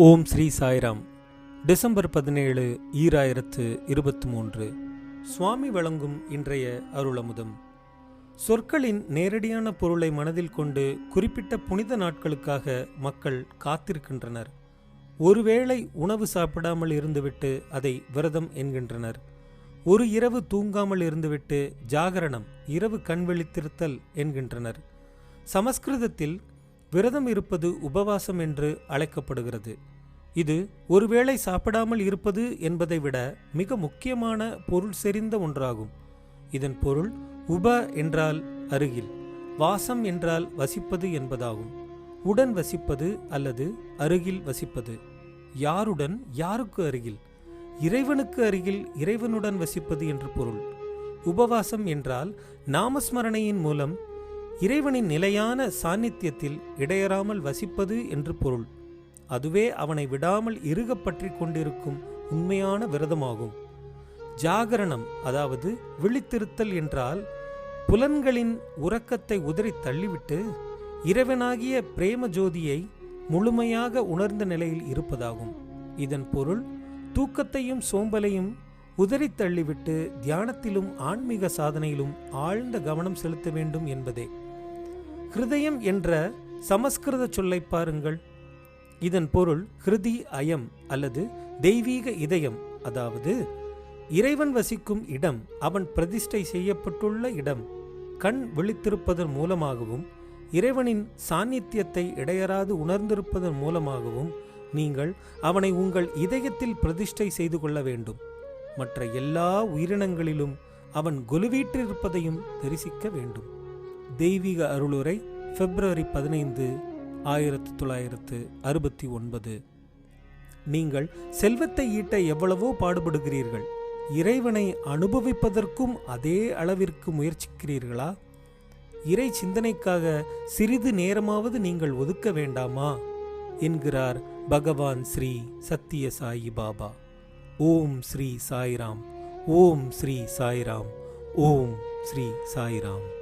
ஓம் Sri Sairam. December பதினேழு ஈராயிரத்து இருபத்தி மூன்று சுவாமி வழங்கும் இன்றைய அருளமுதம். சொற்களின் நேரடியான பொருளை மனதில் கொண்டு குறிப்பிட்ட புனித நாட்களுக்காக மக்கள் காத்திருக்கின்றனர். ஒருவேளை உணவு சாப்பிடாமல் இருந்துவிட்டு அதை விரதம் என்கின்றனர். ஒரு இரவு தூங்காமல் இருந்துவிட்டு ஜாகரணம் இரவு கண்வெளித்திருத்தல் என்கின்றனர். சமஸ்கிருதத்தில் விரதம் இருப்பது உபவாசம் என்று அழைக்கப்படுகிறது. இது ஒருவேளை சாப்பிடாமல் இருப்பது என்பதை விட மிக முக்கியமான பொருள் செறிந்த ஒன்றாகும். இதன் பொருள் உப என்றால் அருகில் வாசம் என்றால் வசிப்பது என்பதாகும். உடன் வசிப்பது அல்லது அருகில் வசிப்பது. யாருடன்? யாருக்கு அருகில்? இறைவனுக்கு அருகில் இறைவனுடன் வசிப்பது என்று பொருள். உபவாசம் என்றால் நாமஸ்மரணையின் மூலம் இறைவனின் நிலையான சாநித்தியத்தில் இடையறாமல் வசிப்பது என்று பொருள். அதுவே அவனை விடாமல் இறுகப் பற்றி கொண்டிருக்கும் உண்மையான விரதமாகும். ஜாகரணம் அதாவது விழித்திருத்தல் என்றால் புலன்களின் உறக்கத்தை உதறி தள்ளிவிட்டு இறைவனாகிய பிரேம ஜோதியை முழுமையாக உணர்ந்த நிலையில் இருப்பதாகும். இதன் பொருள் தூக்கத்தையும் சோம்பலையும் உதறி தள்ளிவிட்டு தியானத்திலும் ஆன்மீக சாதனையிலும் ஆழ்ந்த கவனம் செலுத்த வேண்டும் என்பதே. ஹிருதயம் என்ற சமஸ்கிருத சொல்லை பாருங்கள். இதன் பொருள் ஹிருதி அயம் அல்லது தெய்வீக இதயம் அதாவது இறைவன் வசிக்கும் இடம் அவன் பிரதிஷ்டை செய்யப்பட்டுள்ள இடம். கண் விழித்திருப்பதன் மூலமாகவும் இறைவனின் சாநித்தியத்தை இடையறாது உணர்ந்திருப்பதன் மூலமாகவும் நீங்கள் அவனை உங்கள் இதயத்தில் பிரதிஷ்டை செய்து கொள்ள வேண்டும். மற்ற எல்லா உயிரினங்களிலும் அவன் கொலுவீற்றிருப்பதையும் தரிசிக்க வேண்டும். தெய்வீக அருளுரை பிப்ரவரி பதினைந்து ஆயிரத்து தொள்ளாயிரத்து அறுபத்தி ஒன்பது. நீங்கள் செல்வத்தை ஈட்ட எவ்வளவோ பாடுபடுகிறீர்கள் இறைவனை அனுபவிப்பதற்கும் அதே அளவிற்கு முயற்சிக்கிறீர்களா? இறை சிந்தனைக்காக சிறிது நேரமாவது நீங்கள் ஒதுக்க வேண்டாமா? என்கிறார் பகவான் ஸ்ரீ சத்திய சாயி பாபா. ஓம் ஸ்ரீ சாய்ராம் ஓம் ஸ்ரீ சாய்ராம் ஓம் ஸ்ரீ சாய்ராம்.